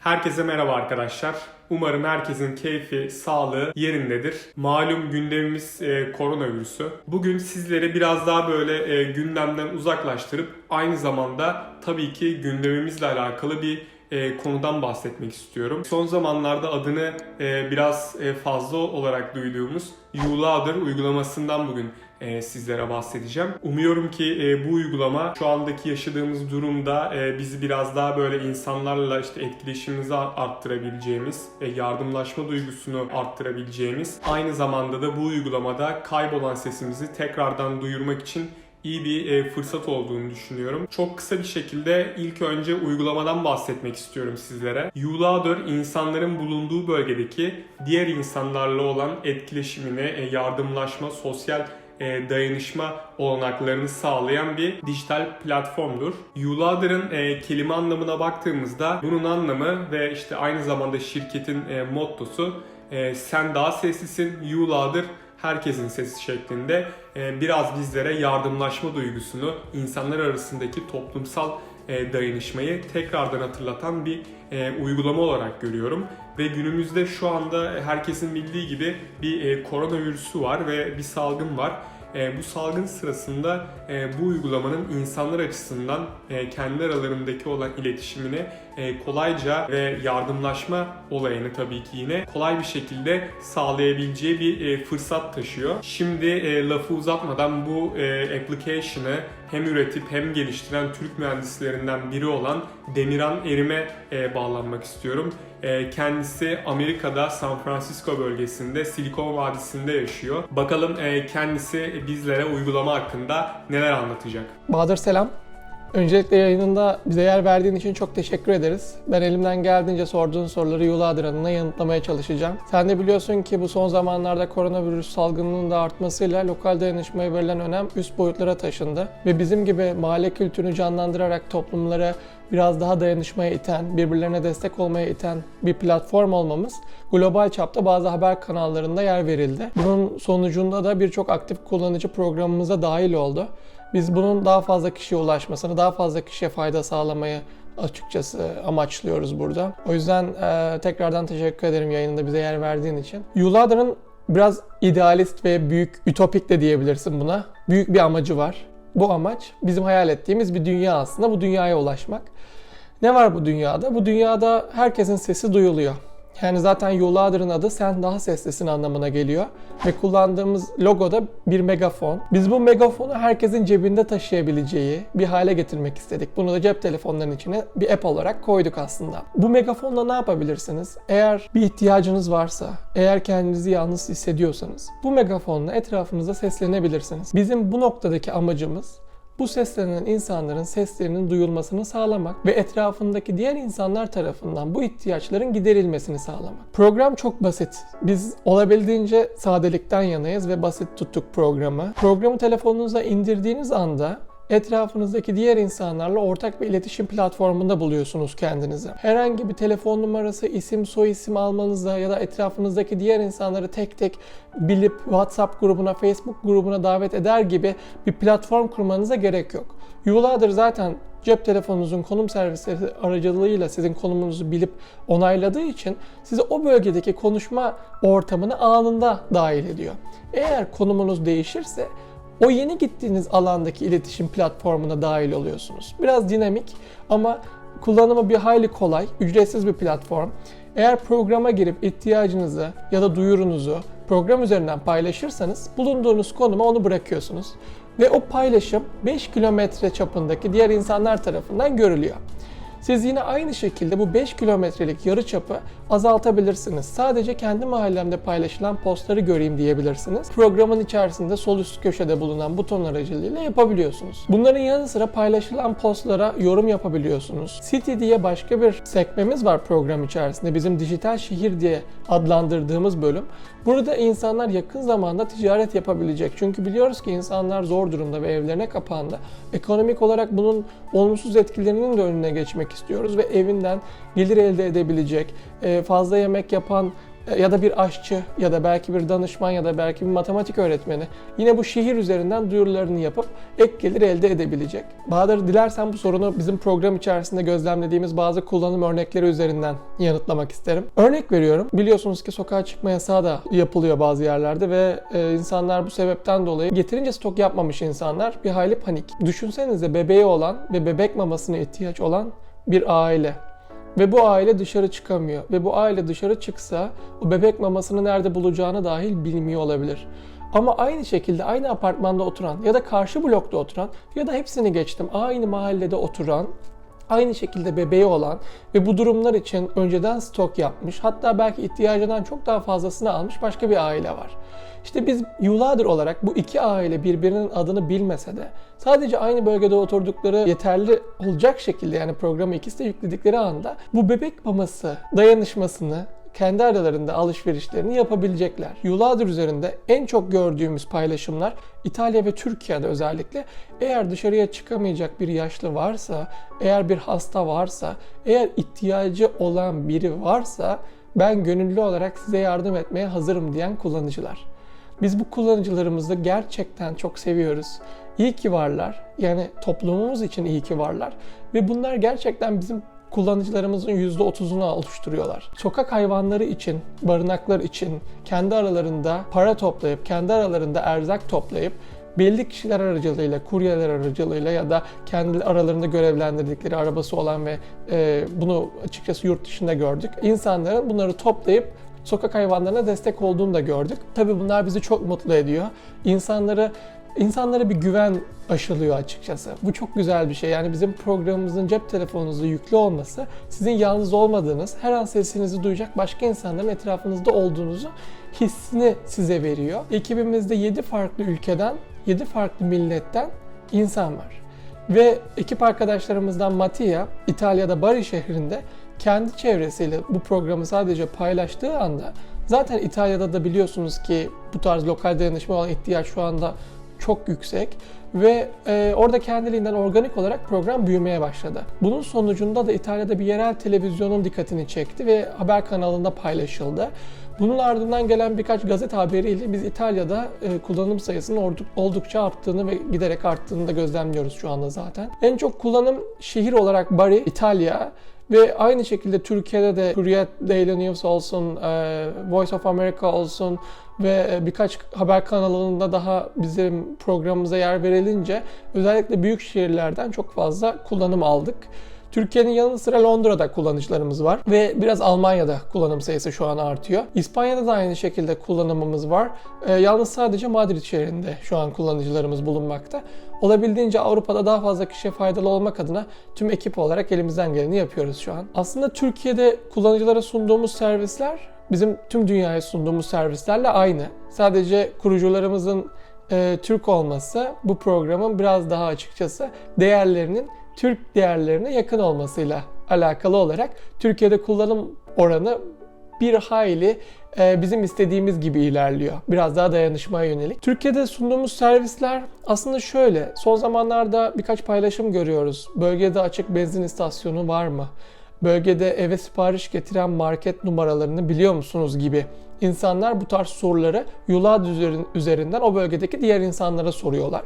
Herkese merhaba arkadaşlar. Umarım herkesin keyfi, sağlığı yerindedir. Malum gündemimiz e, koronavirüsü. Bugün sizleri biraz daha böyle e, gündemden uzaklaştırıp aynı zamanda tabii ki gündemimizle alakalı bir e, konudan bahsetmek istiyorum. Son zamanlarda adını e, biraz e, fazla olarak duyduğumuz Yuladır uygulamasından bugün e, sizlere bahsedeceğim. Umuyorum ki e, bu uygulama şu andaki yaşadığımız durumda e, bizi biraz daha böyle insanlarla işte etkileşimimizi arttırabileceğimiz, yardımlaşma duygusunu arttırabileceğimiz, aynı zamanda da bu uygulamada kaybolan sesimizi tekrardan duyurmak için iyi bir fırsat olduğunu düşünüyorum. Çok kısa bir şekilde ilk önce uygulamadan bahsetmek istiyorum sizlere. Yuladır insanların bulunduğu bölgedeki diğer insanlarla olan etkileşimine, e, yardımlaşma, sosyal dayanışma olanaklarını sağlayan bir dijital platformdur. Yulader'ın e, kelime anlamına baktığımızda bunun anlamı ve işte aynı zamanda şirketin e, mottosu e, sen daha seslisin, Yulader herkesin sesi şeklinde e, biraz bizlere yardımlaşma duygusunu, insanlar arasındaki toplumsal e, dayanışmayı tekrardan hatırlatan bir e, uygulama olarak görüyorum. Ve günümüzde şu anda herkesin bildiği gibi bir e, koronavirüsü var ve bir salgın var. E, bu salgın sırasında e, bu uygulamanın insanlar açısından e, kendi aralarındaki olan iletişimini e, kolayca ve yardımlaşma olayını tabii ki yine kolay bir şekilde sağlayabileceği bir e, fırsat taşıyor. Şimdi e, lafı uzatmadan bu e, application'ı hem üretip hem geliştiren Türk mühendislerinden biri olan Demiran Erim'e e, bağlanmak istiyorum. E, kendisi Amerika'da San Francisco bölgesinde Silikon Vadisi'nde yaşıyor. Bakalım e, kendisi bizlere uygulama hakkında neler anlatacak. Bahadır selam. Öncelikle yayınında bize yer verdiğin için çok teşekkür ederiz. Ben elimden geldiğince sorduğun soruları Yuladır adına yanıtlamaya çalışacağım. Sen de biliyorsun ki bu son zamanlarda koronavirüs salgınının da artmasıyla lokal dayanışmaya verilen önem üst boyutlara taşındı. Ve bizim gibi mahalle kültürünü canlandırarak toplumlara biraz daha dayanışmaya iten, birbirlerine destek olmaya iten bir platform olmamız global çapta bazı haber kanallarında yer verildi. Bunun sonucunda da birçok aktif kullanıcı programımıza dahil oldu. Biz bunun daha fazla kişiye ulaşmasını, daha fazla kişiye fayda sağlamayı açıkçası amaçlıyoruz burada. O yüzden e, tekrardan teşekkür ederim yayınında bize yer verdiğin için. Yuladar'ın biraz idealist ve büyük, ütopik de diyebilirsin buna. Büyük bir amacı var. Bu amaç bizim hayal ettiğimiz bir dünya aslında. Bu dünyaya ulaşmak. Ne var bu dünyada? Bu dünyada herkesin sesi duyuluyor. Yani zaten Yuladır'ın adı sen daha seslisin anlamına geliyor. Ve kullandığımız logo da bir megafon. Biz bu megafonu herkesin cebinde taşıyabileceği bir hale getirmek istedik. Bunu da cep telefonlarının içine bir app olarak koyduk aslında. Bu megafonla ne yapabilirsiniz? Eğer bir ihtiyacınız varsa, eğer kendinizi yalnız hissediyorsanız bu megafonla etrafınıza seslenebilirsiniz. Bizim bu noktadaki amacımız bu seslenen insanların seslerinin duyulmasını sağlamak ve etrafındaki diğer insanlar tarafından bu ihtiyaçların giderilmesini sağlamak. Program çok basit. Biz olabildiğince sadelikten yanayız ve basit tuttuk programı. Programı telefonunuza indirdiğiniz anda etrafınızdaki diğer insanlarla ortak bir iletişim platformunda buluyorsunuz kendinizi. Herhangi bir telefon numarası, isim, soy isim almanıza ya da etrafınızdaki diğer insanları tek tek bilip WhatsApp grubuna, Facebook grubuna davet eder gibi bir platform kurmanıza gerek yok. Yuladır zaten cep telefonunuzun konum servisleri aracılığıyla sizin konumunuzu bilip onayladığı için size o bölgedeki konuşma ortamını anında dahil ediyor. Eğer konumunuz değişirse o yeni gittiğiniz alandaki iletişim platformuna dahil oluyorsunuz. Biraz dinamik ama kullanımı bir hayli kolay, ücretsiz bir platform. Eğer programa girip ihtiyacınızı ya da duyurunuzu program üzerinden paylaşırsanız bulunduğunuz konuma onu bırakıyorsunuz. Ve o paylaşım 5 kilometre çapındaki diğer insanlar tarafından görülüyor. Siz yine aynı şekilde bu 5 kilometrelik yarı çapı azaltabilirsiniz. Sadece kendi mahallemde paylaşılan postları göreyim diyebilirsiniz. Programın içerisinde sol üst köşede bulunan buton aracılığıyla yapabiliyorsunuz. Bunların yanı sıra paylaşılan postlara yorum yapabiliyorsunuz. City diye başka bir sekmemiz var program içerisinde. Bizim dijital şehir diye adlandırdığımız bölüm. Burada insanlar yakın zamanda ticaret yapabilecek. Çünkü biliyoruz ki insanlar zor durumda ve evlerine kapandı. Ekonomik olarak bunun olumsuz etkilerinin de önüne geçmek istiyoruz ve evinden gelir elde edebilecek, fazla yemek yapan e, ya da bir aşçı ya da belki bir danışman ya da belki bir matematik öğretmeni yine bu şehir üzerinden duyurularını yapıp ek gelir elde edebilecek. Bahadır dilersen bu sorunu bizim program içerisinde gözlemlediğimiz bazı kullanım örnekleri üzerinden yanıtlamak isterim. Örnek veriyorum. Biliyorsunuz ki sokağa çıkma yasağı da yapılıyor bazı yerlerde ve e, insanlar bu sebepten dolayı getirince stok yapmamış insanlar bir hayli panik. Düşünsenize bebeği olan ve bebek mamasına ihtiyaç olan bir aile. Ve bu aile dışarı çıkamıyor. Ve bu aile dışarı çıksa o bebek mamasını nerede bulacağını dahil bilmiyor olabilir. Ama aynı şekilde aynı apartmanda oturan ya da karşı blokta oturan ya da hepsini geçtim aynı mahallede oturan aynı şekilde bebeği olan ve bu durumlar için önceden stok yapmış hatta belki ihtiyacından çok daha fazlasını almış başka bir aile var. İşte biz yıllardır olarak bu iki aile birbirinin adını bilmese de sadece aynı bölgede oturdukları yeterli olacak şekilde yani programı ikisi de yükledikleri anda bu bebek maması dayanışmasını kendi aralarında alışverişlerini yapabilecekler. Yuladır üzerinde en çok gördüğümüz paylaşımlar İtalya ve Türkiye'de özellikle eğer dışarıya çıkamayacak bir yaşlı varsa, eğer bir hasta varsa, eğer ihtiyacı olan biri varsa ben gönüllü olarak size yardım etmeye hazırım diyen kullanıcılar. Biz bu kullanıcılarımızı gerçekten çok seviyoruz. İyi ki varlar. Yani toplumumuz için iyi ki varlar. Ve bunlar gerçekten bizim kullanıcılarımızın %30'unu oluşturuyorlar. Sokak hayvanları için, barınaklar için kendi aralarında para toplayıp, kendi aralarında erzak toplayıp belli kişiler aracılığıyla, kuryeler aracılığıyla ya da kendi aralarında görevlendirdikleri arabası olan ve e, bunu açıkçası yurt dışında gördük. İnsanların bunları toplayıp sokak hayvanlarına destek olduğunu da gördük. Tabii bunlar bizi çok mutlu ediyor. İnsanları insanlara bir güven aşılıyor açıkçası. Bu çok güzel bir şey. Yani bizim programımızın cep telefonunuzda yüklü olması sizin yalnız olmadığınız, her an sesinizi duyacak başka insanların etrafınızda olduğunuzu hissini size veriyor. Ekibimizde 7 farklı ülkeden, 7 farklı milletten insan var. Ve ekip arkadaşlarımızdan Mattia, İtalya'da Bari şehrinde kendi çevresiyle bu programı sadece paylaştığı anda zaten İtalya'da da biliyorsunuz ki bu tarz lokal dayanışma olan ihtiyaç şu anda çok yüksek ve e, orada kendiliğinden organik olarak program büyümeye başladı. Bunun sonucunda da İtalya'da bir yerel televizyonun dikkatini çekti ve haber kanalında paylaşıldı. Bunun ardından gelen birkaç gazete haberiyle biz İtalya'da e, kullanım sayısının oldukça arttığını ve giderek arttığını da gözlemliyoruz şu anda zaten. En çok kullanım şehir olarak Bari, İtalya ve aynı şekilde Türkiye'de de Hürriyet Daily News olsun, e, Voice of America olsun ve e, birkaç haber kanalında daha bizim programımıza yer verilince özellikle büyük şehirlerden çok fazla kullanım aldık. Türkiye'nin yanı sıra Londra'da kullanıcılarımız var ve biraz Almanya'da kullanım sayısı şu an artıyor. İspanya'da da aynı şekilde kullanımımız var. E, yalnız sadece Madrid şehrinde şu an kullanıcılarımız bulunmakta. Olabildiğince Avrupa'da daha fazla kişiye faydalı olmak adına tüm ekip olarak elimizden geleni yapıyoruz şu an. Aslında Türkiye'de kullanıcılara sunduğumuz servisler bizim tüm dünyaya sunduğumuz servislerle aynı. Sadece kurucularımızın e, Türk olması bu programın biraz daha açıkçası değerlerinin Türk değerlerine yakın olmasıyla alakalı olarak Türkiye'de kullanım oranı bir hayli e, bizim istediğimiz gibi ilerliyor. Biraz daha dayanışmaya yönelik. Türkiye'de sunduğumuz servisler aslında şöyle. Son zamanlarda birkaç paylaşım görüyoruz. Bölgede açık benzin istasyonu var mı? Bölgede eve sipariş getiren market numaralarını biliyor musunuz gibi. İnsanlar bu tarz soruları Yulad üzerinden o bölgedeki diğer insanlara soruyorlar.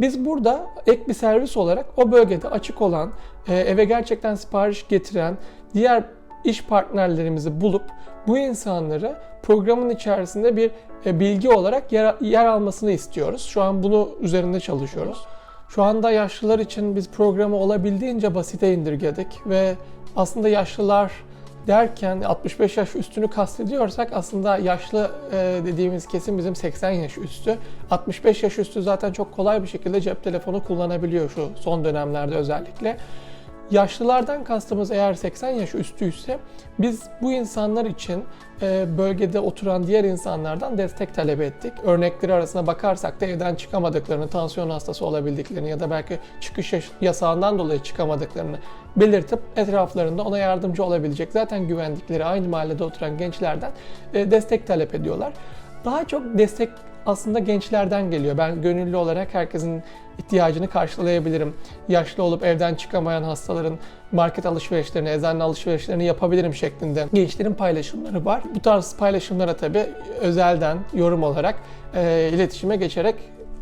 Biz burada ek bir servis olarak o bölgede açık olan, e, eve gerçekten sipariş getiren diğer iş partnerlerimizi bulup bu insanları programın içerisinde bir e, bilgi olarak yer, yer almasını istiyoruz. Şu an bunu üzerinde çalışıyoruz. Şu anda yaşlılar için biz programı olabildiğince basite indirgedik ve aslında yaşlılar derken 65 yaş üstünü kastediyorsak aslında yaşlı e, dediğimiz kesim bizim 80 yaş üstü. 65 yaş üstü zaten çok kolay bir şekilde cep telefonu kullanabiliyor şu son dönemlerde özellikle. Yaşlılardan kastımız eğer 80 yaş üstüyse biz bu insanlar için e, bölgede oturan diğer insanlardan destek talep ettik. Örnekleri arasına bakarsak da evden çıkamadıklarını, tansiyon hastası olabildiklerini ya da belki çıkış yasağından dolayı çıkamadıklarını belirtip etraflarında ona yardımcı olabilecek zaten güvendikleri aynı mahallede oturan gençlerden e, destek talep ediyorlar. Daha çok destek aslında gençlerden geliyor. Ben gönüllü olarak herkesin ihtiyacını karşılayabilirim. Yaşlı olup evden çıkamayan hastaların market alışverişlerini, eczane alışverişlerini yapabilirim şeklinde gençlerin paylaşımları var. Bu tarz paylaşımlara tabii özelden yorum olarak e, iletişime geçerek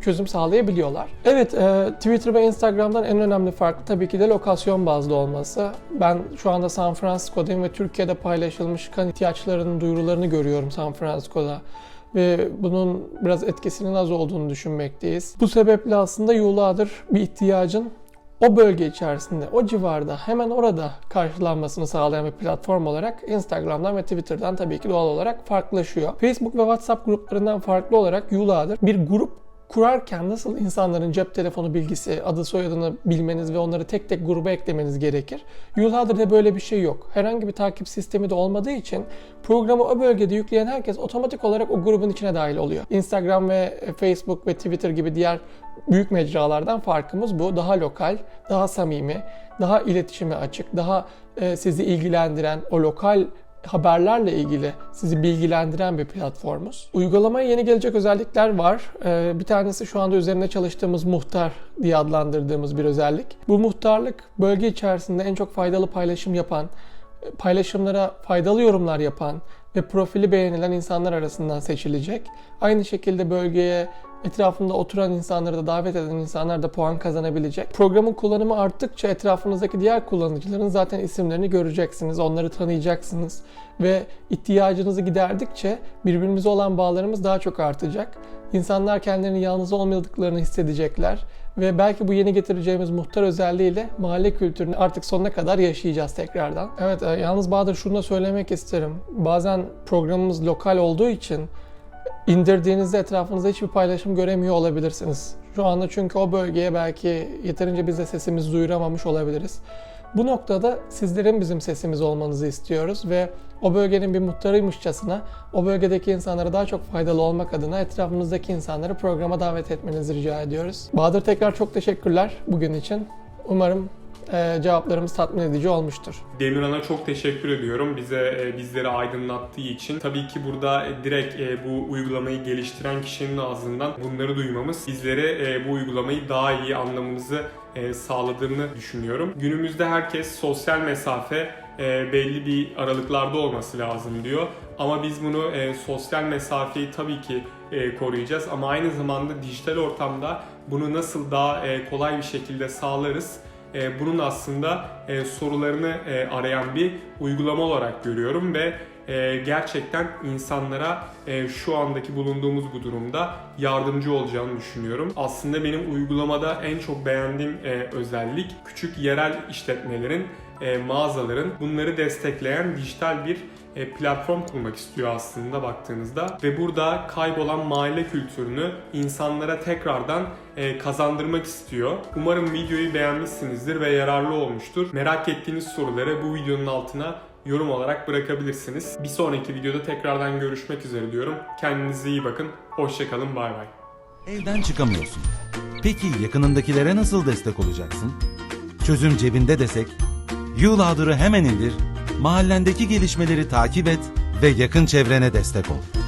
çözüm sağlayabiliyorlar. Evet, e, Twitter ve Instagram'dan en önemli fark tabii ki de lokasyon bazlı olması. Ben şu anda San Francisco'dayım ve Türkiye'de paylaşılmış kan ihtiyaçlarının duyurularını görüyorum San Francisco'da ve bunun biraz etkisinin az olduğunu düşünmekteyiz. Bu sebeple aslında yıllardır bir ihtiyacın o bölge içerisinde, o civarda, hemen orada karşılanmasını sağlayan bir platform olarak Instagram'dan ve Twitter'dan tabii ki doğal olarak farklılaşıyor. Facebook ve WhatsApp gruplarından farklı olarak yıllardır bir grup kurarken nasıl insanların cep telefonu bilgisi, adı soyadını bilmeniz ve onları tek tek gruba eklemeniz gerekir. Yıllardır da böyle bir şey yok. Herhangi bir takip sistemi de olmadığı için programı o bölgede yükleyen herkes otomatik olarak o grubun içine dahil oluyor. Instagram ve Facebook ve Twitter gibi diğer büyük mecralardan farkımız bu. Daha lokal, daha samimi, daha iletişime açık, daha e, sizi ilgilendiren o lokal haberlerle ilgili sizi bilgilendiren bir platformuz. Uygulamaya yeni gelecek özellikler var. Ee, bir tanesi şu anda üzerinde çalıştığımız muhtar diye adlandırdığımız bir özellik. Bu muhtarlık bölge içerisinde en çok faydalı paylaşım yapan, paylaşımlara faydalı yorumlar yapan ve profili beğenilen insanlar arasından seçilecek. Aynı şekilde bölgeye etrafında oturan insanları da davet eden insanlar da puan kazanabilecek. Programın kullanımı arttıkça etrafınızdaki diğer kullanıcıların zaten isimlerini göreceksiniz, onları tanıyacaksınız ve ihtiyacınızı giderdikçe birbirimize olan bağlarımız daha çok artacak. İnsanlar kendilerini yalnız olmadıklarını hissedecekler ve belki bu yeni getireceğimiz muhtar özelliğiyle mahalle kültürünü artık sonuna kadar yaşayacağız tekrardan. Evet, e, yalnız Bahadır şunu da söylemek isterim. Bazen programımız lokal olduğu için indirdiğinizde etrafınızda hiçbir paylaşım göremiyor olabilirsiniz. Şu anda çünkü o bölgeye belki yeterince biz de sesimizi duyuramamış olabiliriz. Bu noktada sizlerin bizim sesimiz olmanızı istiyoruz ve o bölgenin bir muhtarıymışçasına o bölgedeki insanlara daha çok faydalı olmak adına etrafımızdaki insanları programa davet etmenizi rica ediyoruz. Bahadır tekrar çok teşekkürler bugün için. Umarım e, cevaplarımız tatmin edici olmuştur. Demirhan'a çok teşekkür ediyorum bize e, bizleri aydınlattığı için. Tabii ki burada e, direkt e, bu uygulamayı geliştiren kişinin ağzından bunları duymamız bizlere e, bu uygulamayı daha iyi anlamamızı e, sağladığını düşünüyorum. Günümüzde herkes sosyal mesafe e, belli bir aralıklarda olması lazım diyor. Ama biz bunu e, sosyal mesafeyi tabii ki e, koruyacağız ama aynı zamanda dijital ortamda bunu nasıl daha e, kolay bir şekilde sağlarız? E, bunun aslında e, sorularını e, arayan bir uygulama olarak görüyorum ve e, gerçekten insanlara e, şu andaki bulunduğumuz bu durumda yardımcı olacağını düşünüyorum. Aslında benim uygulamada en çok beğendiğim e, özellik küçük yerel işletmelerin, e, mağazaların bunları destekleyen dijital bir e, platform kurmak istiyor aslında baktığınızda ve burada kaybolan mahalle kültürünü insanlara tekrardan e, kazandırmak istiyor. Umarım videoyu beğenmişsinizdir ve yararlı olmuştur. Merak ettiğiniz soruları bu videonun altına yorum olarak bırakabilirsiniz. Bir sonraki videoda tekrardan görüşmek üzere diyorum. Kendinize iyi bakın. Hoşçakalın. Bay bay. Evden çıkamıyorsun. Peki yakınındakilere nasıl destek olacaksın? Çözüm cebinde desek, YouLouder'ı hemen indir, mahallendeki gelişmeleri takip et ve yakın çevrene destek ol.